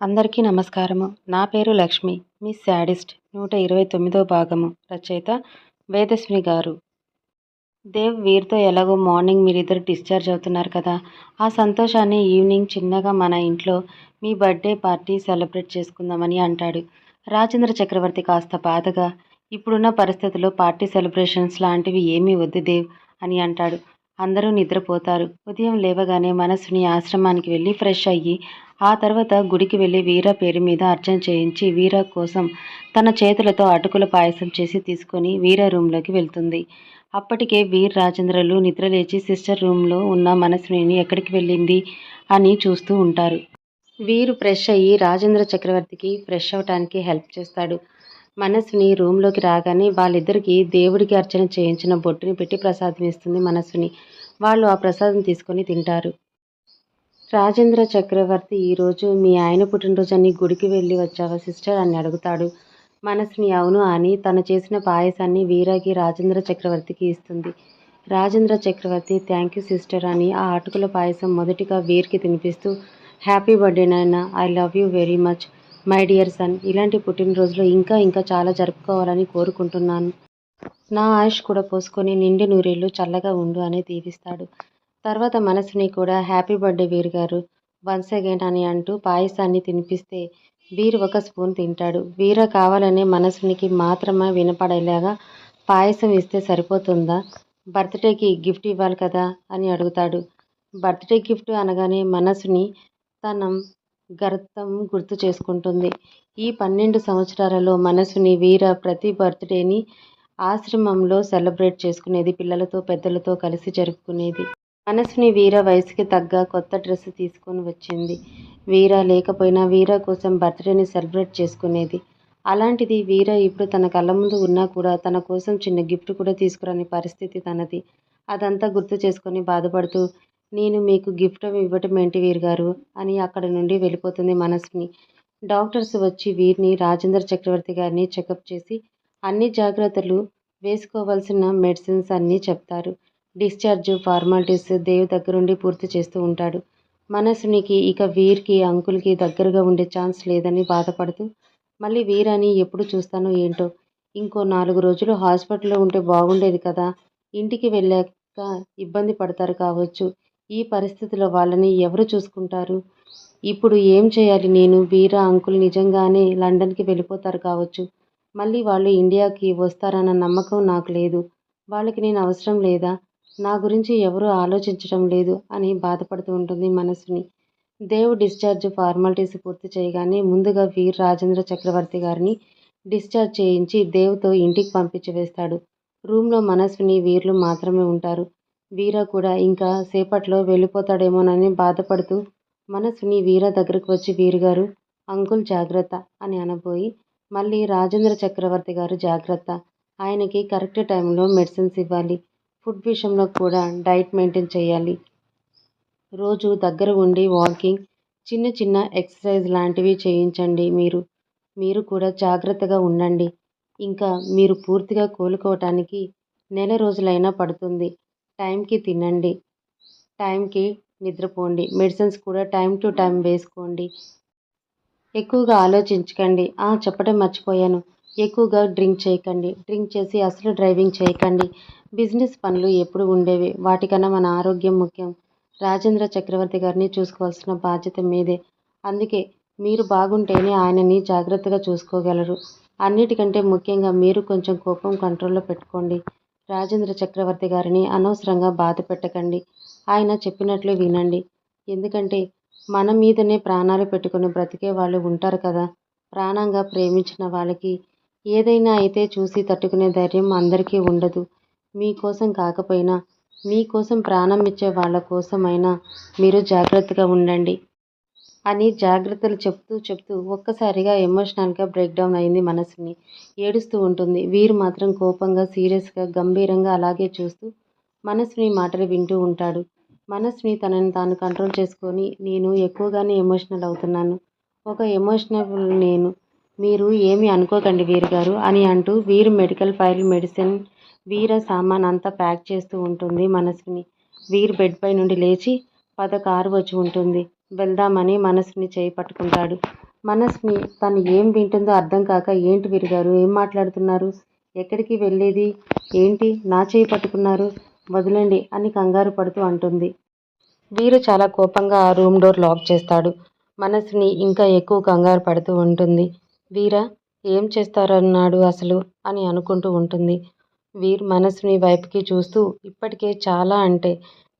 అందరికీ నమస్కారము. నా పేరు లక్ష్మి. మీ శాడిస్ట్ నూట ఇరవై తొమ్మిదో భాగము రచయిత వేదశ్మి గారు. దేవ్ వీర్తో ఎలాగో మార్నింగ్ మీరిద్దరు డిశ్చార్జ్ అవుతున్నారు కదా. ఆ సంతోషాన్ని ఈవినింగ్ చిన్నగా మన ఇంట్లో మీ బర్త్డే పార్టీ సెలబ్రేట్ చేసుకుందామని అంటాడు. రాజేంద్ర చక్రవర్తి కాస్త బాధగా ఇప్పుడున్న పరిస్థితుల్లో పార్టీ సెలబ్రేషన్స్ లాంటివి ఏమీ వద్దు దేవ్ అని అంటాడు. అందరూ నిద్రపోతారు. ఉదయం లేవగానే మనసుని ఆశ్రమానికి వెళ్ళి ఫ్రెష్ అయ్యి ఆ తర్వాత గుడికి వెళ్ళి వీర పేరు మీద అర్చన చేయించి వీర కోసం తన చేతులతో అటుకుల పాయసం చేసి తీసుకొని వీర రూమ్లోకి వెళ్తుంది. అప్పటికే వీర్ రాజేంద్రలు నిద్రలేచి సిస్టర్ రూమ్లో ఉన్న మనసుని ఎక్కడికి వెళ్ళింది అని చూస్తూ ఉంటారు. వీరు ఫ్రెష్ అయ్యి రాజేంద్ర చక్రవర్తికి ఫ్రెష్ అవటానికి హెల్ప్ చేస్తాడు. మనస్సుని రూమ్లోకి రాగానే వాళ్ళిద్దరికీ దేవుడికి అర్చన చేయించిన బొట్టుని పెట్టి ప్రసాదం ఇస్తుంది మనస్సుని వాళ్ళు ఆ ప్రసాదం తీసుకొని తింటారు. రాజేంద్ర చక్రవర్తి ఈరోజు మీ ఆయన పుట్టినరోజు అని గుడికి వెళ్ళి వచ్చావా సిస్టర్? అని అడుగుతాడు. మనసుని అవును అని తను చేసిన పాయసాన్ని వీరాకి రాజేంద్ర చక్రవర్తికి ఇస్తుంది. Rajendra Chakravarthi thank you sister అని ఆ అటుకుల పాయసం మొదటిగా వీర్కి తినిపిస్తూ హ్యాపీ బర్త్డే నాయన I love you very much. My dear son ఇలాంటి పుట్టినరోజులు ఇంకా ఇంకా చాలా జరుపుకోవాలని కోరుకుంటున్నాను. నా ఆయుష్ కూడా పోసుకొని నిండి నూరేళ్ళు చల్లగా ఉండు అని దీవిస్తాడు. తర్వాత మనసుని కూడా హ్యాపీ బర్త్డే వీర్ గారు వన్స్ అగైన్ అని అంటూ పాయసాన్ని తినిపిస్తే వీర్ ఒక స్పూన్ తింటాడు. వీర కావాలనే మనసునికి మాత్రమే వినపడేలాగా పాయసం ఇస్తే సరిపోతుందా? బర్త్డేకి గిఫ్ట్ ఇవ్వాలి కదా అని అడుగుతాడు. బర్త్డే గిఫ్ట్ అనగానే మనసుని తన గర్తం గుర్తు చేసుకుంటుంది. ఈ పన్నెండు సంవత్సరాలలో మనసుని వీర ప్రతి బర్త్డేని ఆశ్రమంలో సెలబ్రేట్ చేసుకునేది పిల్లలతో పెద్దలతో కలిసి జరుపుకునేది. మనసుని వీర వయసుకి తగ్గ కొత్త డ్రెస్ తీసుకొని వచ్చింది. వీర లేకపోయినా వీర కోసం బర్త్డేని సెలబ్రేట్ చేసుకునేది. అలాంటిది వీర ఇప్పుడు తన కళ్ళ ముందు ఉన్నా కూడా తన కోసం చిన్న గిఫ్ట్ కూడా తీసుకురాని పరిస్థితి తనది. అదంతా గుర్తు చేసుకొని బాధపడుతూ నేను మీకు గిఫ్ట్ ఇవ్వటం ఏంటి వీర్ గారు? అని అక్కడ నుండి వెళ్ళిపోతుంది మనస్విని. డాక్టర్స్ వచ్చి వీరిని రాజేంద్ర చక్రవర్తి గారిని చెకప్ చేసి అన్ని జాగ్రత్తలు వేసుకోవాల్సిన మెడిసిన్స్ అన్నీ చెప్తారు. డిశ్చార్జ్ ఫార్మాలిటీస్ దేవ్ దగ్గరుండి పూర్తి చేస్తూ ఉంటాడు. మనసునికి ఇక వీర్కి అంకుల్కి దగ్గరగా ఉండే ఛాన్స్ లేదని బాధపడుతూ మళ్ళీ వీరని ఎప్పుడు చూస్తానో ఏంటో? ఇంకో నాలుగు రోజులు హాస్పిటల్లో ఉంటే బాగుండేది కదా? ఇంటికి వెళ్ళాక ఇబ్బంది పడతారు కావచ్చు. ఈ పరిస్థితిలో వాళ్ళని ఎవరు చూసుకుంటారు? ఇప్పుడు ఏం చేయాలి నేను? బీరా అంకుల్ నిజంగానే లండన్కి వెళ్ళిపోతారు కావచ్చు. మళ్ళీ వాళ్ళు ఇండియాకి వస్తారన్న నమ్మకం నాకు లేదు. వాళ్ళకి నేను అవసరం లేదా? నా గురించి ఎవరు ఆలోచించడం లేదు అని బాధపడుతూ ఉంటుంది మనసుని. దేవ్ డిశ్చార్జ్ ఫార్మాలిటీస్ పూర్తి చేయగానే ముందుగా వీర్ రాజేంద్ర చక్రవర్తి గారిని డిశ్చార్జ్ చేయించి దేవ్తో ఇంటికి పంపించి వేస్తాడు. రూమ్లో మనస్విని వీర్లు మాత్రమే ఉంటారు. వీర కూడా ఇంకా సేపట్లో వెళ్ళిపోతాడేమోనని బాధపడుతూ మనసుని వీర దగ్గరకు వచ్చి వీరుగారు అంకుల్ జాగ్రత్త అని అనబోయి మళ్ళీ రాజేంద్ర చక్రవర్తి గారు జాగ్రత్త. ఆయనకి కరెక్ట్ టైంలో మెడిసిన్స్ ఇవ్వాలి. ఫుడ్ విషయంలో కూడా డైట్ మెయింటైన్ చేయాలి. రోజు దగ్గర ఉండి వాకింగ్ చిన్న చిన్న ఎక్సర్సైజ్ లాంటివి చేయించండి మీరు. మీరు కూడా జాగ్రత్తగా ఉండండి. ఇంకా మీరు పూర్తిగా కోలుకోవటానికి నెల రోజులైనా పడుతుంది. టైంకి తినండి. టైంకి నిద్రపోండి. మెడిసిన్స్ కూడా టైం టు టైం వేసుకోండి. ఎక్కువగా ఆలోచించకండి. చెప్పడం మర్చిపోయాను. ఎక్కువగా డ్రింక్ చేయకండి. డ్రింక్ చేసి అసలు డ్రైవింగ్ చేయకండి. బిజినెస్ పనులు ఎప్పుడు ఉండేవి? వాటికన్నా మన ఆరోగ్యం ముఖ్యం. రాజేంద్ర చక్రవర్తి గారిని చూసుకోవాల్సిన బాధ్యత మీదే. అందుకే మీరు బాగుంటేనే ఆయనని జాగ్రత్తగా చూసుకోగలరు. అన్నిటికంటే ముఖ్యంగా మీరు కొంచెం కోపం కంట్రోల్లో పెట్టుకోండి. రాజేంద్ర చక్రవర్తి గారిని అనవసరంగా బాధ పెట్టకండి. ఆయన చెప్పినట్లు వినండి. ఎందుకంటే మన మీదనే ప్రాణాలు పెట్టుకుని బ్రతికే వాళ్ళు ఉంటారు కదా. ప్రాణంగా ప్రేమించిన వాళ్ళకి ఏదైనా అయితే చూసి తట్టుకునే ధైర్యం అందరికీ ఉండదు. మీకోసం కాకపోయినా మీకోసం ప్రాణం ఇచ్చే వాళ్ళ కోసమైనా మీరు జాగ్రత్తగా ఉండండి. అని జాగ్రత్తలు చెప్తూ చెప్తూ ఒక్కసారిగా ఎమోషనల్గా బ్రేక్డౌన్ అయింది మనసుని. ఏడుస్తూ ఉంటుంది. వీరు మాత్రం కోపంగా సీరియస్గా గంభీరంగా అలాగే చూస్తూ మనసుని మాటలు వింటూ ఉంటాడు. మనసుని తనని తాను కంట్రోల్ చేసుకొని నేను ఎక్కువగానే ఎమోషనల్ అవుతున్నాను. ఒక ఎమోషనల్ నేను. మీరు ఏమి అనుకోకండి వీరు గారు అని అంటూ వీరు మెడికల్ ఫైల్ మెడిసిన్ వీర సామాన్ అంతా ప్యాక్ చేస్తూ ఉంటుంది మనసుని. వీరు బెడ్ పై నుండి లేచి పద కారు వచ్చి ఉంటుంది. వెళ్దామని మనసుని చేయి పట్టుకుంటాడు. మనసుని తను ఏం వింటుందో అర్థం కాక ఏంటి విరిగారు ఏం మాట్లాడుతున్నారు? ఎక్కడికి వెళ్ళేది? ఏంటి? నా చేయి పట్టుకున్నారు? వదలండి అని కంగారు పడుతూ అంటుంది. వీరు చాలా కోపంగా ఆ రూమ్ డోర్ లాక్ చేస్తాడు. మనసుని ఇంకా ఎక్కువ కంగారు పడుతూ ఉంటుంది. వీరా ఏం చేస్తారన్నాడు అసలు అని అనుకుంటూ ఉంటుంది. వీర్ మనసుని వైపుకి చూస్తూ ఇప్పటికే చాలా అంటే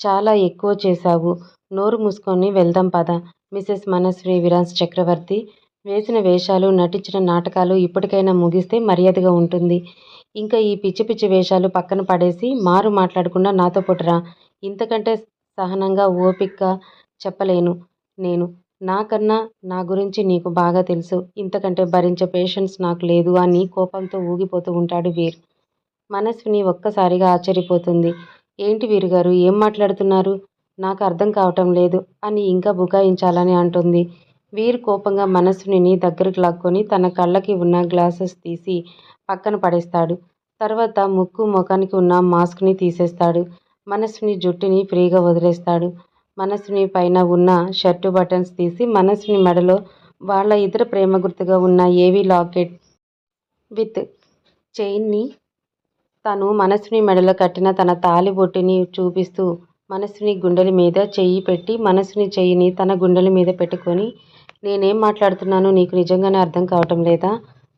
చాలా ఎక్కువ చేశావు. నోరు మూసుకొని వెళ్దాం పద. మిసెస్ మనశ్రీ విరాజ్ చక్రవర్తి వేసిన వేషాలు నటించిన నాటకాలు ఇప్పటికైనా ముగిస్తే మర్యాదగా ఉంటుంది. ఇంకా ఈ పిచ్చి పిచ్చి వేషాలు పక్కన పడేసి మారు మాట్లాడకుండా నాతో పుట్టరా ఇంతకంటే సహనంగా ఓపికగా చెప్పలేను నేను. నాకన్నా నా గురించి నీకు బాగా తెలుసు. ఇంతకంటే భరించే పేషెన్స్ నాకు లేదు. అని కోపంతో ఊగిపోతూ ఉంటాడు వీర్. మనస్విని ఒక్కసారిగా ఆశ్చర్యపోతుంది. ఏంటి వీరుగారు? ఏం మాట్లాడుతున్నారు? నాకు అర్థం కావటం లేదు అని ఇంకా బుకాయించాలని అంటుంది. వీరు కోపంగా మనసునిని దగ్గరకు లాక్కొని తన కళ్ళకి ఉన్న గ్లాసెస్ తీసి పక్కన పడేస్తాడు. తర్వాత ముక్కు ముఖానికి ఉన్న మాస్క్ని తీసేస్తాడు. మనసుని జుట్టుని ఫ్రీగా వదిలేస్తాడు. మనసుని పైన ఉన్న షర్టు బటన్స్ తీసి మనసుని మెడలో వాళ్ళ ఇతర ప్రేమ గుర్తుగా ఉన్న ఏవీ లాకెట్ విత్ చైన్ని తను మనసుని మెడలో కట్టిన తన తాలి బొట్టిని చూపిస్తూ మనసుని గుండెల మీద చెయ్యి పెట్టి మనసుని చెయ్యిని తన గుండెల మీద పెట్టుకొని నేనేం మాట్లాడుతున్నానో నీకు నిజంగానే అర్థం కావటం లేదా?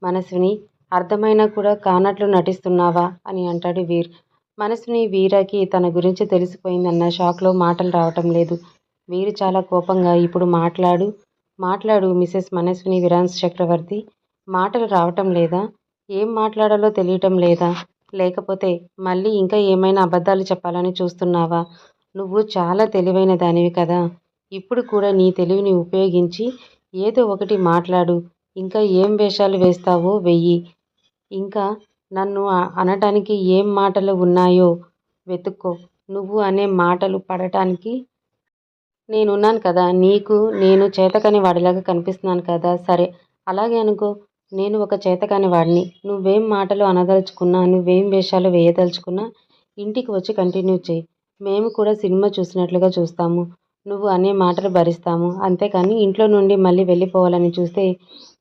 మనసుని అర్థమైనా కూడా కానట్లు నటిస్తున్నావా? అని అంటాడు వీర్. మనసుని వీరకి తన గురించి తెలిసిపోయిందన్న షాక్లో మాటలు రావటం లేదు. వీరు చాలా కోపంగా ఇప్పుడు మాట్లాడు మాట్లాడు మిసెస్ మనస్విని విరాన్స్ చక్రవర్తి. మాటలు రావటం లేదా? ఏం మాట్లాడాలో తెలియటం లేదా? లేకపోతే మళ్ళీ ఇంకా ఏమైనా అబద్ధాలు చెప్పాలని చూస్తున్నావా? నువ్వు చాలా తెలివైన దానివి కదా. ఇప్పుడు కూడా నీ తెలివిని ఉపయోగించి ఏదో ఒకటి మాట్లాడు. ఇంకా ఏం వేషాలు వేస్తావో వెయ్యి. ఇంకా నన్ను అనటానికి ఏం మాటలు ఉన్నాయో వెతుక్కో. నువ్వు అనే మాటలు పడటానికి నేనున్నాను కదా. నీకు నేను చేతకని వాడిలాగా కనిపిస్తున్నాను కదా. సరే అలాగే అనుకో. నేను ఒక చేతకాని వాడిని. నువ్వేం మాటలు అనదలుచుకున్నా నువ్వేం వేషాలు వేయదలుచుకున్నా ఇంటికి వచ్చి కంటిన్యూ చేయి మేము కూడా సినిమా చూసినట్లుగా చూస్తాము. నువ్వు అనే మాటలు భరిస్తాము. అంతేకాని ఇంట్లో నుండి మళ్ళీ వెళ్ళిపోవాలని చూస్తే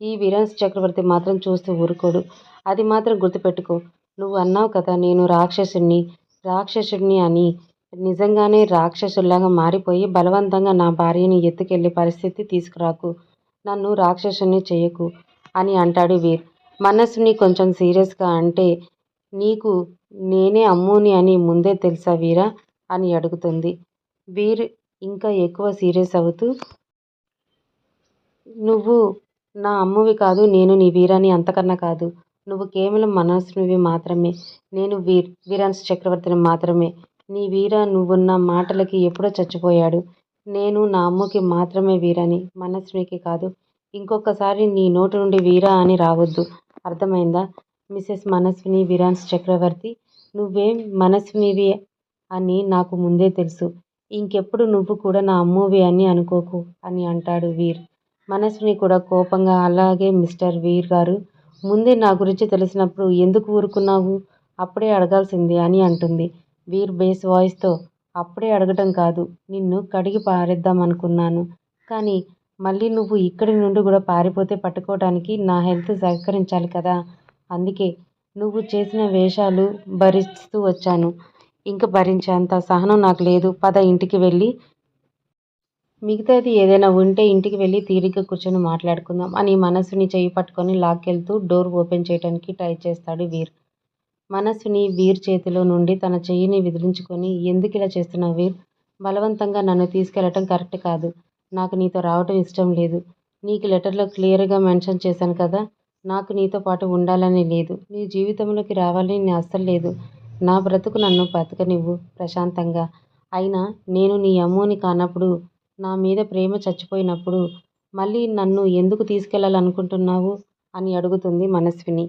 ఈ వీరాన్స్ చక్రవర్తి మాత్రం చూస్తూ ఊరుకోడు. అది మాత్రం గుర్తుపెట్టుకో. నువ్వు అన్నావు కదా నేను రాక్షసుడిని రాక్షసుడిని అని. నిజంగానే రాక్షసుల్లాగా మారిపోయి బలవంతంగా నా భార్యని ఎత్తుకెళ్ళే పరిస్థితి తీసుకురాకు. నన్ను రాక్షసుని చేయకు. అని అంటాడు వీర్. మనస్సుని కొంచెం సీరియస్గా అంటే నీకు నేనే అమ్ముని అని ముందే తెలుసా వీరా? అని అడుగుతుంది. వీర్ ఇంకా ఎక్కువ సీరియస్ అవుతూ నువ్వు నా అమ్మువి కాదు నేను నీ వీరాని అంతకన్నా కాదు. నువ్వు కేవలం మనస్సునివి మాత్రమే. నేను వీర్ వీరాన్స్ చక్రవర్తిని మాత్రమే. నీ వీర నువ్వున్న మాటలకి ఎప్పుడో చచ్చిపోయాడు. నేను నా అమ్మకి మాత్రమే వీరని మనస్సునికి కాదు. ఇంకొకసారి నీ నోటి నుండి వీరా అని రావద్దు. అర్థమైందా? మిసెస్ మనస్విని వీరాన్స్ చక్రవర్తి నువ్వేం మనస్వినివి అని నాకు ముందే తెలుసు. ఇంకెప్పుడు నువ్వు కూడా నా అమ్మవి అని అనుకోకు అని అంటాడు వీర్. మనస్విని కూడా కోపంగా అలాగే మిస్టర్ వీర్ గారు ముందే నా గురించి తెలిసినప్పుడు ఎందుకు ఊరుకున్నావు? అప్పుడే అడగాల్సింది అని అంటుంది. వీర్ బేస్ వాయిస్తో అప్పుడే అడగటం కాదు నిన్ను కడిగి పారేద్దాం అనుకున్నాను కానీ మళ్ళీ నువ్వు ఇక్కడి నుండి కూడా పారిపోతే పట్టుకోవడానికి నా హెల్త్ సహకరించాలి కదా. అందుకే నువ్వు చేసిన వేషాలు భరిస్తూ వచ్చాను. ఇంకా భరించేంత సహనం నాకు లేదు. పద ఇంటికి వెళ్ళి మిగతాది ఏదైనా ఉంటే ఇంటికి వెళ్ళి తీరిక కూర్చొని మాట్లాడుకుందాం అని మనస్సుని చెయ్యి పట్టుకొని లాక్కెళ్తూ డోర్ ఓపెన్ చేయడానికి ట్రై చేస్తాడు వీర్. మనసుని వీర్ చేతిలో నుండి తన చెయ్యిని విదిలించుకొని ఎందుకు ఇలా చేస్తున్నావు వీర్? బలవంతంగా నన్ను తీసుకెళ్ళటం కరెక్ట్ కాదు. నాకు నీతో రావటం ఇష్టం లేదు. నీకు లెటర్లో క్లియర్గా మెన్షన్ చేశాను కదా నాకు నీతో పాటు ఉండాలని లేదు. నీ జీవితంలోకి రావాలని నేను అస్సలు లేదు. నా బ్రతుకు నన్ను బతకనివ్వు ప్రశాంతంగా. అయినా నేను నీ అమ్మోని కానప్పుడు నా మీద ప్రేమ చచ్చిపోయినప్పుడు మళ్ళీ నన్ను ఎందుకు తీసుకెళ్ళాలనుకుంటున్నావు అని అడుగుతుంది మనస్విని.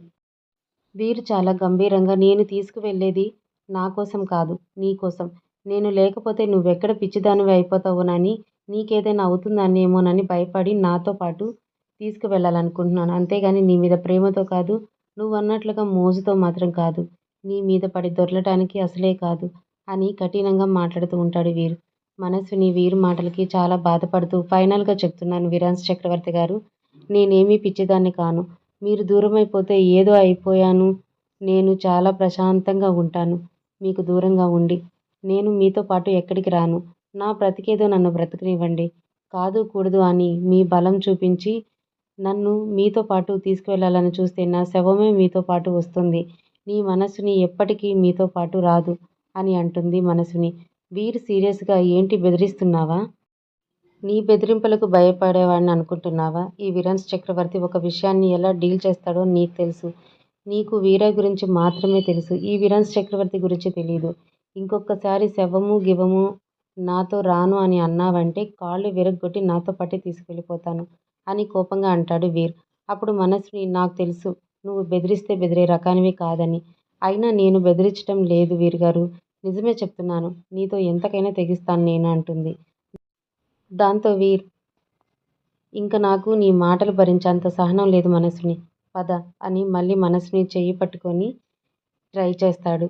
వీరు చాలా గంభీరంగా నేను తీసుకువెళ్ళేది నా కోసం కాదు నీ కోసం. నేను లేకపోతే నువ్వెక్కడ పిచ్చిదానివి అయిపోతావునని నీకేదైనా అవుతుందనేమోనని భయపడి నాతో పాటు తీసుకువెళ్ళాలనుకుంటున్నాను. అంతేగాని నీ మీద ప్రేమతో కాదు నువ్వు అన్నట్లుగా మోజుతో మాత్రం కాదు. నీ మీద పడి దొర్లటానికి అసలే కాదు అని కఠినంగా మాట్లాడుతూ ఉంటాడు వీరు. మనస్విని వీరు మాటలకి చాలా బాధపడుతూ ఫైనల్గా చెప్తున్నాను విరాన్స్ చక్రవర్తి గారు నేనేమీ పిచ్చిదాన్ని కాను. మీరు దూరమైపోతే ఏదో అయిపోయాను. నేను చాలా ప్రశాంతంగా ఉంటాను. మీకు దూరంగా ఉండి నేను మీతో పాటు ఎక్కడికి రాను. నా బ్రతికేదో నన్ను బ్రతకనివ్వండి. కాదు కూడదు అని మీ బలం చూపించి నన్ను మీతో పాటు తీసుకువెళ్ళాలని చూస్తే నా శవమే మీతో పాటు వస్తుంది. నీ మనసుని ఎప్పటికీ మీతో పాటు రాదు అని అంటుంది మనసుని. వీరు సీరియస్గా ఏంటి బెదిరిస్తున్నావా? నీ బెదిరింపులకు భయపడేవాడిని అనుకుంటున్నావా? ఈ విరాన్స్ చక్రవర్తి ఒక విషయాన్ని ఎలా డీల్ చేస్తాడో నీకు తెలుసు. నీకు వీర గురించి మాత్రమే తెలుసు. ఈ విరాన్స్ చక్రవర్తి గురించి తెలియదు ఇంకొకసారి శవము గివము నాతో రాను అని అన్నావంటే కాళ్ళు విరగ్గొట్టి నాతో పాటే తీసుకెళ్ళిపోతాను అని కోపంగా అంటాడు వీర్. అప్పుడు మనస్విని నాకు తెలుసు నువ్వు బెదిరిస్తే బెదిరే రకానివి కాదని. అయినా నేను బెదిరించటం లేదు వీర్ గారు నిజమే చెప్తున్నాను నీతో ఎంతకైనా తెగిస్తాను నేను అంటుంది. దాంతో వీర్ ఇంక నాకు నీ మాటలు భరించేంత సహనం లేదు మనసుని. పద అని మళ్ళీ మనస్విని చెయ్యి పట్టుకొని ట్రై చేస్తాడు.